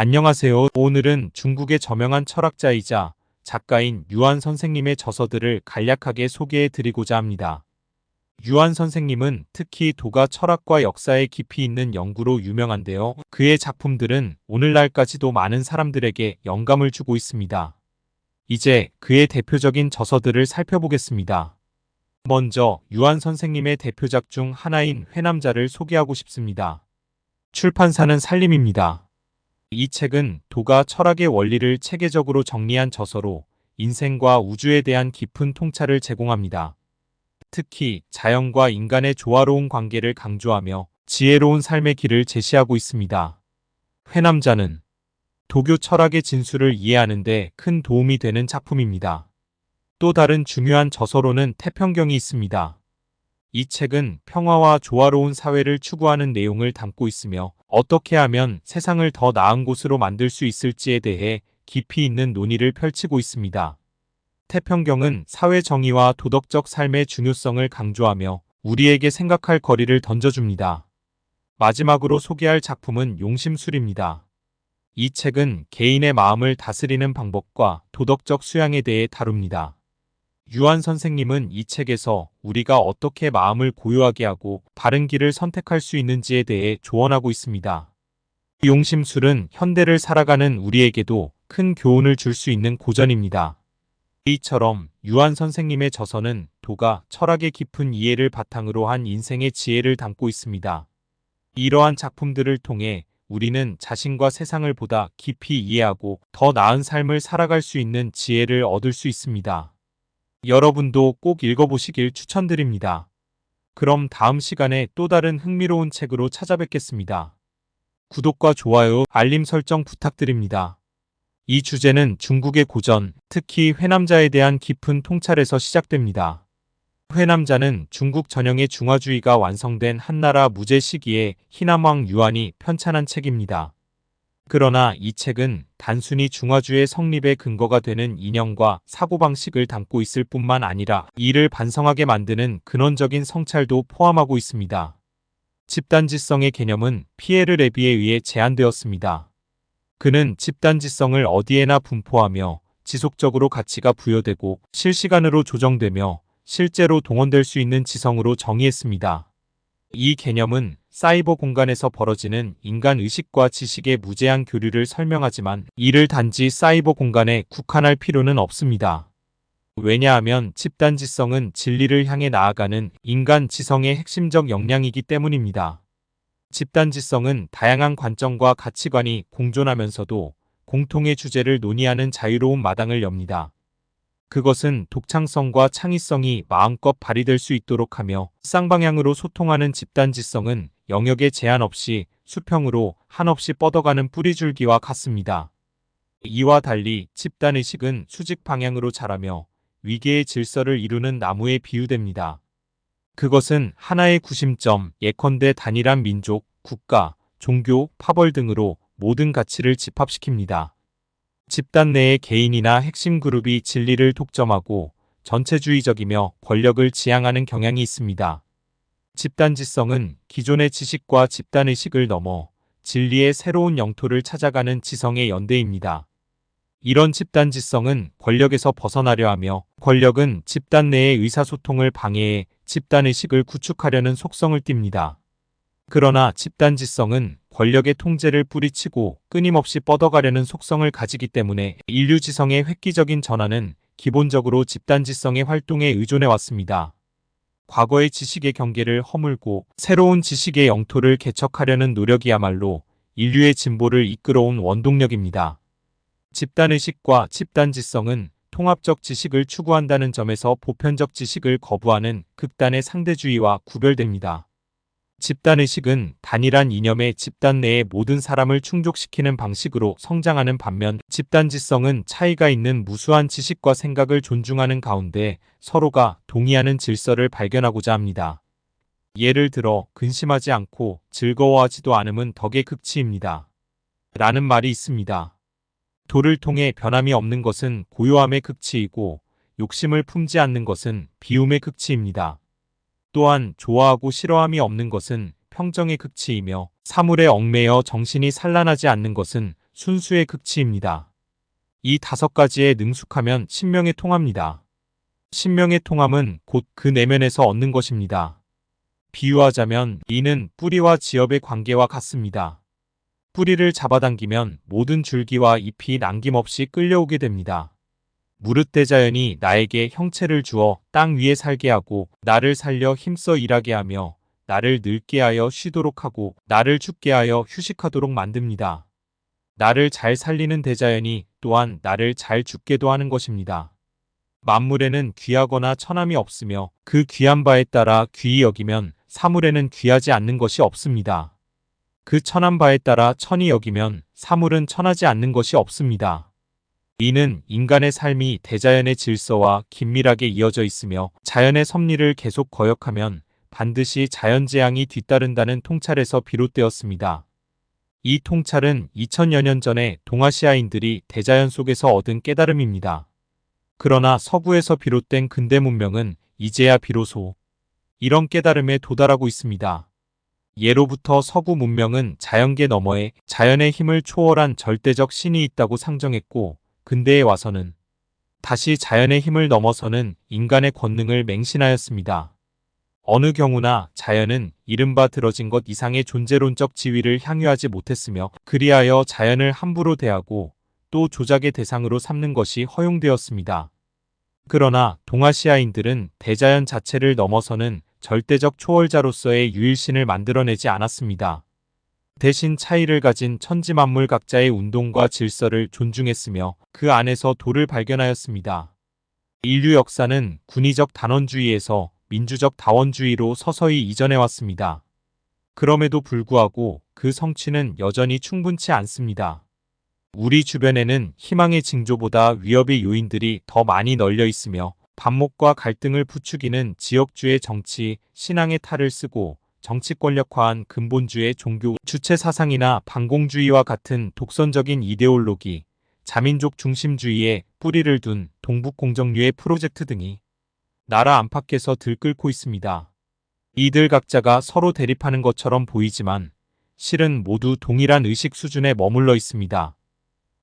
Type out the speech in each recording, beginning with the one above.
안녕하세요. 오늘은 중국의 저명한 철학자이자 작가인 유한 선생님의 저서들을 간략하게 소개해 드리고자 합니다. 유한 선생님은 특히 도가 철학과 역사에 깊이 있는 연구로 유명한데요. 그의 작품들은 오늘날까지도 많은 사람들에게 영감을 주고 있습니다. 이제 그의 대표적인 저서들을 살펴보겠습니다. 먼저 유한 선생님의 대표작 중 하나인 회남자를 소개하고 싶습니다. 출판사는 살림입니다. 이 책은 도가 철학의 원리를 체계적으로 정리한 저서로 인생과 우주에 대한 깊은 통찰을 제공합니다. 특히 자연과 인간의 조화로운 관계를 강조하며 지혜로운 삶의 길을 제시하고 있습니다. 회남자는 도교 철학의 진수를 이해하는데 큰 도움이 되는 작품입니다. 또 다른 중요한 저서로는 태평경이 있습니다. 이 책은 평화와 조화로운 사회를 추구하는 내용을 담고 있으며 어떻게 하면 세상을 더 나은 곳으로 만들 수 있을지에 대해 깊이 있는 논의를 펼치고 있습니다. 태평경은 사회 정의와 도덕적 삶의 중요성을 강조하며 우리에게 생각할 거리를 던져줍니다. 마지막으로 소개할 작품은 용심술입니다. 이 책은 개인의 마음을 다스리는 방법과 도덕적 수양에 대해 다룹니다. 유한 선생님은 이 책에서 우리가 어떻게 마음을 고요하게 하고 바른 길을 선택할 수 있는지에 대해 조언하고 있습니다. 용심술은 현대를 살아가는 우리에게도 큰 교훈을 줄 수 있는 고전입니다. 이처럼 유한 선생님의 저서는 도가 철학의 깊은 이해를 바탕으로 한 인생의 지혜를 담고 있습니다. 이러한 작품들을 통해 우리는 자신과 세상을 보다 깊이 이해하고 더 나은 삶을 살아갈 수 있는 지혜를 얻을 수 있습니다. 여러분도 꼭 읽어보시길 추천드립니다. 그럼 다음 시간에 또 다른 흥미로운 책으로 찾아뵙겠습니다. 구독과 좋아요, 알림 설정 부탁드립니다. 이 주제는 중국의 고전, 특히 회남자에 대한 깊은 통찰에서 시작됩니다. 회남자는 중국 전형의 중화주의가 완성된 한나라 무제 시기에 희남왕 유한이 편찬한 책입니다. 그러나 이 책은 단순히 중화주의 성립의 근거가 되는 이념과 사고방식을 담고 있을 뿐만 아니라 이를 반성하게 만드는 근원적인 성찰도 포함하고 있습니다. 집단지성의 개념은 피에르 레비에 의해 제안되었습니다. 그는 집단지성을 어디에나 분포하며 지속적으로 가치가 부여되고 실시간으로 조정되며 실제로 동원될 수 있는 지성으로 정의했습니다. 이 개념은 사이버 공간에서 벌어지는 인간 의식과 지식의 무제한 교류를 설명하지만 이를 단지 사이버 공간에 국한할 필요는 없습니다. 왜냐하면 집단지성은 진리를 향해 나아가는 인간 지성의 핵심적 역량이기 때문입니다. 집단지성은 다양한 관점과 가치관이 공존하면서도 공통의 주제를 논의하는 자유로운 마당을 엽니다. 그것은 독창성과 창의성이 마음껏 발휘될 수 있도록 하며 쌍방향으로 소통하는 집단지성은 영역에 제한 없이 수평으로 한없이 뻗어가는 뿌리줄기와 같습니다. 이와 달리 집단의식은 수직 방향으로 자라며 위계의 질서를 이루는 나무에 비유됩니다. 그것은 하나의 구심점, 예컨대 단일한 민족, 국가, 종교, 파벌 등으로 모든 가치를 집합시킵니다. 집단 내의 개인이나 핵심 그룹이 진리를 독점하고 전체주의적이며 권력을 지향하는 경향이 있습니다. 집단지성은 기존의 지식과 집단의식을 넘어 진리의 새로운 영토를 찾아가는 지성의 연대입니다. 이런 집단지성은 권력에서 벗어나려 하며 권력은 집단 내의 의사소통을 방해해 집단의식을 구축하려는 속성을 띱니다. 그러나 집단지성은 권력의 통제를 뿌리치고 끊임없이 뻗어가려는 속성을 가지기 때문에 인류 지성의 획기적인 전환은 기본적으로 집단지성의 활동에 의존해 왔습니다. 과거의 지식의 경계를 허물고 새로운 지식의 영토를 개척하려는 노력이야말로 인류의 진보를 이끌어온 원동력입니다. 집단의식과 집단지성은 통합적 지식을 추구한다는 점에서 보편적 지식을 거부하는 극단의 상대주의와 구별됩니다. 집단의식은 단일한 이념의 집단 내의 모든 사람을 충족시키는 방식으로 성장하는 반면 집단지성은 차이가 있는 무수한 지식과 생각을 존중하는 가운데 서로가 동의하는 질서를 발견하고자 합니다. 예를 들어 근심하지 않고 즐거워하지도 않음은 덕의 극치입니다. 라는 말이 있습니다. 도를 통해 변함이 없는 것은 고요함의 극치이고 욕심을 품지 않는 것은 비움의 극치입니다. 또한 좋아하고 싫어함이 없는 것은 평정의 극치이며 사물에 얽매여 정신이 산란하지 않는 것은 순수의 극치입니다. 이 다섯 가지에 능숙하면 신명에 통합니다. 신명의 통함은 곧 그 내면에서 얻는 것입니다. 비유하자면 이는 뿌리와 지엽의 관계와 같습니다. 뿌리를 잡아당기면 모든 줄기와 잎이 남김없이 끌려오게 됩니다. 무릇 대자연이 나에게 형체를 주어 땅 위에 살게 하고 나를 살려 힘써 일하게 하며 나를 늙게 하여 쉬도록 하고 나를 죽게 하여 휴식하도록 만듭니다. 나를 잘 살리는 대자연이 또한 나를 잘 죽게도 하는 것입니다. 만물에는 귀하거나 천함이 없으며 그 귀한 바에 따라 귀히 여기면 사물에는 귀하지 않는 것이 없습니다. 그 천한 바에 따라 천히 여기면 사물은 천하지 않는 것이 없습니다. 이는 인간의 삶이 대자연의 질서와 긴밀하게 이어져 있으며 자연의 섭리를 계속 거역하면 반드시 자연재앙이 뒤따른다는 통찰에서 비롯되었습니다. 이 통찰은 2000여 년 전에 동아시아인들이 대자연 속에서 얻은 깨달음입니다. 그러나 서구에서 비롯된 근대 문명은 이제야 비로소 이런 깨달음에 도달하고 있습니다. 예로부터 서구 문명은 자연계 너머에 자연의 힘을 초월한 절대적 신이 있다고 상정했고 근대에 와서는 다시 자연의 힘을 넘어서는 인간의 권능을 맹신하였습니다. 어느 경우나 자연은 이른바 들어진 것 이상의 존재론적 지위를 향유하지 못했으며 그리하여 자연을 함부로 대하고 또 조작의 대상으로 삼는 것이 허용되었습니다. 그러나 동아시아인들은 대자연 자체를 넘어서는 절대적 초월자로서의 유일신을 만들어내지 않았습니다. 대신 차이를 가진 천지만물 각자의 운동과 질서를 존중했으며 그 안에서 도를 발견하였습니다. 인류 역사는 군의적 단원주의에서 민주적 다원주의로 서서히 이전해 왔습니다. 그럼에도 불구하고 그 성취는 여전히 충분치 않습니다. 우리 주변에는 희망의 징조보다 위협의 요인들이 더 많이 널려 있으며 반목과 갈등을 부추기는 지역주의 정치, 신앙의 탈을 쓰고 정치 권력화한 근본주의 종교 주체 사상이나 반공주의와 같은 독선적인 이데올로기, 자민족 중심주의에 뿌리를 둔 동북공정류의 프로젝트 등이 나라 안팎에서 들끓고 있습니다. 이들 각자가 서로 대립하는 것처럼 보이지만 실은 모두 동일한 의식 수준에 머물러 있습니다.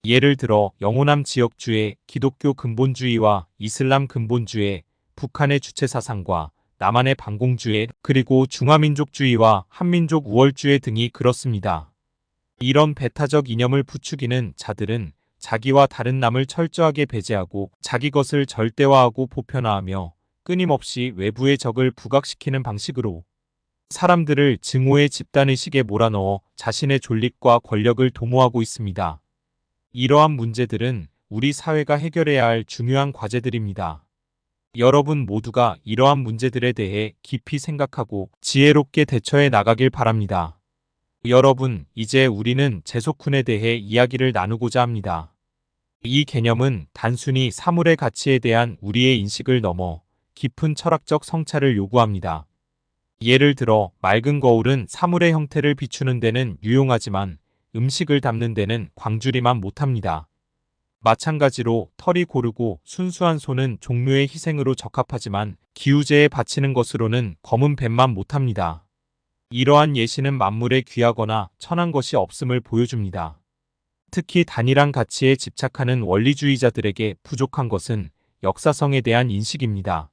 예를 들어 영호남 지역주의 기독교 근본주의와 이슬람 근본주의, 북한의 주체사상과 남한의 반공주의, 그리고 중화민족주의와 한민족 우월주의 등이 그렇습니다. 이런 배타적 이념을 부추기는 자들은 자기와 다른 남을 철저하게 배제하고 자기 것을 절대화하고 보편화하며 끊임없이 외부의 적을 부각시키는 방식으로 사람들을 증오의 집단의식에 몰아넣어 자신의 존립과 권력을 도모하고 있습니다. 이러한 문제들은 우리 사회가 해결해야 할 중요한 과제들입니다. 여러분 모두가 이러한 문제들에 대해 깊이 생각하고 지혜롭게 대처해 나가길 바랍니다. 여러분, 이제 우리는 제소쿤에 대해 이야기를 나누고자 합니다. 이 개념은 단순히 사물의 가치에 대한 우리의 인식을 넘어 깊은 철학적 성찰을 요구합니다. 예를 들어 맑은 거울은 사물의 형태를 비추는 데는 유용하지만 음식을 담는 데는 광주리만 못합니다. 마찬가지로 털이 고르고 순수한 손은 종류의 희생으로 적합하지만 기우제에 바치는 것으로는 검은 뱀만 못합니다. 이러한 예시는 만물에 귀하거나 천한 것이 없음을 보여줍니다. 특히 단일한 가치에 집착하는 원리주의자들에게 부족한 것은 역사성에 대한 인식입니다.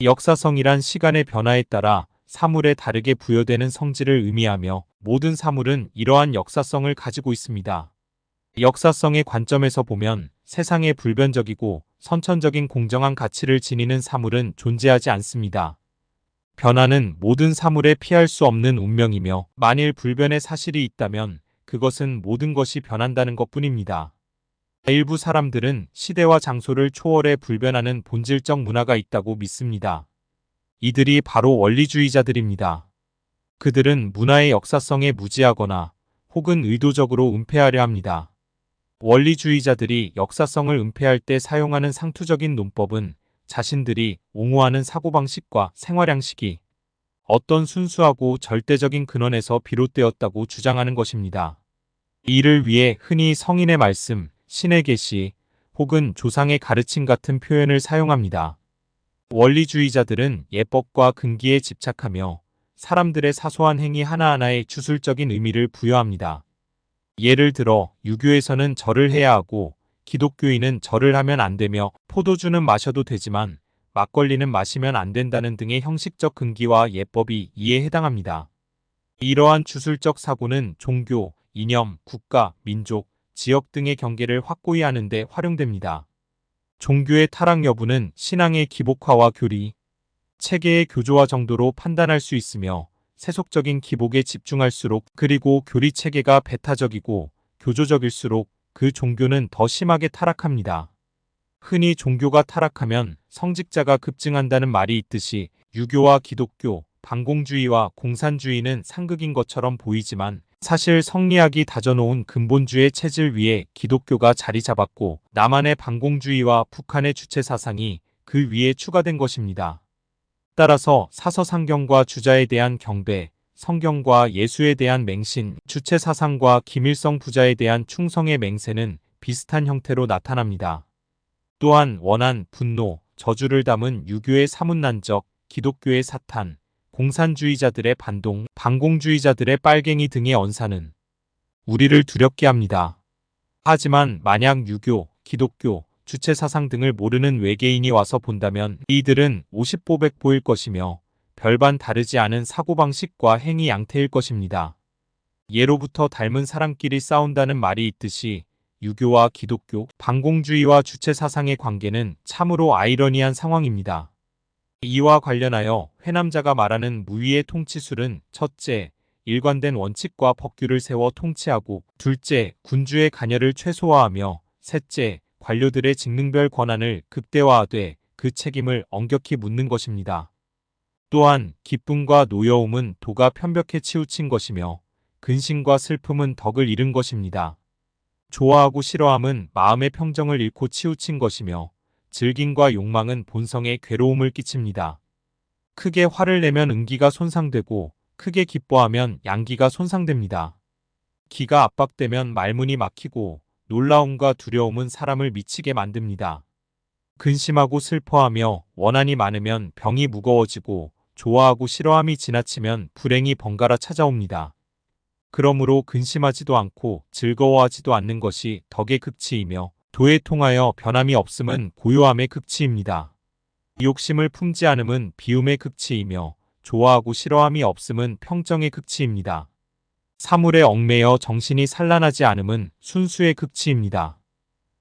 역사성이란 시간의 변화에 따라 사물에 다르게 부여되는 성질을 의미하며 모든 사물은 이러한 역사성을 가지고 있습니다. 역사성의 관점에서 보면 세상에 불변적이고 선천적인 공정한 가치를 지니는 사물은 존재하지 않습니다. 변화는 모든 사물에 피할 수 없는 운명이며 만일 불변의 사실이 있다면 그것은 모든 것이 변한다는 것 뿐입니다. 일부 사람들은 시대와 장소를 초월해 불변하는 본질적 문화가 있다고 믿습니다. 이들이 바로 원리주의자들입니다. 그들은 문화의 역사성에 무지하거나 혹은 의도적으로 은폐하려 합니다. 원리주의자들이 역사성을 은폐할 때 사용하는 상투적인 논법은 자신들이 옹호하는 사고방식과 생활양식이 어떤 순수하고 절대적인 근원에서 비롯되었다고 주장하는 것입니다. 이를 위해 흔히 성인의 말씀, 신의 계시 혹은 조상의 가르침 같은 표현을 사용합니다. 원리주의자들은 예법과 근기에 집착하며 사람들의 사소한 행위 하나하나에 주술적인 의미를 부여합니다. 예를 들어 유교에서는 절을 해야 하고 기독교인은 절을 하면 안 되며 포도주는 마셔도 되지만 막걸리는 마시면 안 된다는 등의 형식적 금기와 예법이 이에 해당합니다. 이러한 주술적 사고는 종교, 이념, 국가, 민족, 지역 등의 경계를 확고히 하는 데 활용됩니다. 종교의 타락 여부는 신앙의 기복화와 교리, 체계의 교조화 정도로 판단할 수 있으며 세속적인 기복에 집중할수록 그리고 교리 체계가 배타적이고 교조적일수록 그 종교는 더 심하게 타락합니다. 흔히 종교가 타락하면 성직자가 급증한다는 말이 있듯이 유교와 기독교, 반공주의와 공산주의는 상극인 것처럼 보이지만 사실 성리학이 다져놓은 근본주의 체질 위에 기독교가 자리 잡았고 남한의 반공주의와 북한의 주체 사상이 그 위에 추가된 것입니다. 따라서 사서상경과 주자에 대한 경배, 성경과 예수에 대한 맹신, 주체 사상과 김일성 부자에 대한 충성의 맹세는 비슷한 형태로 나타납니다. 또한 원한, 분노, 저주를 담은 유교의 사문난적, 기독교의 사탄, 공산주의자들의 반동, 반공주의자들의 빨갱이 등의 언사는 우리를 두렵게 합니다. 하지만 만약 유교, 기독교, 주체 사상 등을 모르는 외계인이 와서 본다면 이들은 50보백 보일 것이며 별반 다르지 않은 사고방식과 행위 양태일 것입니다. 예로부터 닮은 사람끼리 싸운다는 말이 있듯이 유교와 기독교, 반공주의와 주체 사상의 관계는 참으로 아이러니한 상황입니다. 이와 관련하여 회남자가 말하는 무위의 통치술은 첫째, 일관된 원칙과 법규를 세워 통치하고 둘째, 군주의 간여를 최소화하며 셋째, 관료들의 직능별 권한을 극대화하되 그 책임을 엄격히 묻는 것입니다. 또한 기쁨과 노여움은 도가 편벽해 치우친 것이며 근심과 슬픔은 덕을 잃은 것입니다. 좋아하고 싫어함은 마음의 평정을 잃고 치우친 것이며 즐김과 욕망은 본성에 괴로움을 끼칩니다. 크게 화를 내면 음기가 손상되고 크게 기뻐하면 양기가 손상됩니다. 기가 압박되면 말문이 막히고 놀라움과 두려움은 사람을 미치게 만듭니다. 근심하고 슬퍼하며 원한이 많으면 병이 무거워지고 좋아하고 싫어함이 지나치면 불행이 번갈아 찾아옵니다. 그러므로 근심하지도 않고 즐거워하지도 않는 것이 덕의 극치이며 도에 통하여 변함이 없음은 고요함의 극치입니다. 욕심을 품지 않음은 비움의 극치이며 좋아하고 싫어함이 없음은 평정의 극치입니다. 사물에 얽매여 정신이 산란하지 않음은 순수의 극치입니다.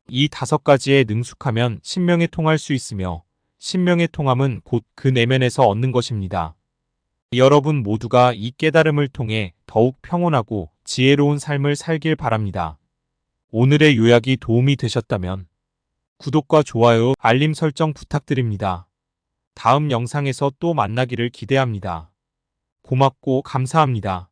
이 다섯 가지에 능숙하면 신명에 통할 수 있으며 신명의 통함은 곧 그 내면에서 얻는 것입니다. 여러분 모두가 이 깨달음을 통해 더욱 평온하고 지혜로운 삶을 살길 바랍니다. 오늘의 요약이 도움이 되셨다면 구독과 좋아요, 알림 설정 부탁드립니다. 다음 영상에서 또 만나기를 기대합니다. 고맙고 감사합니다.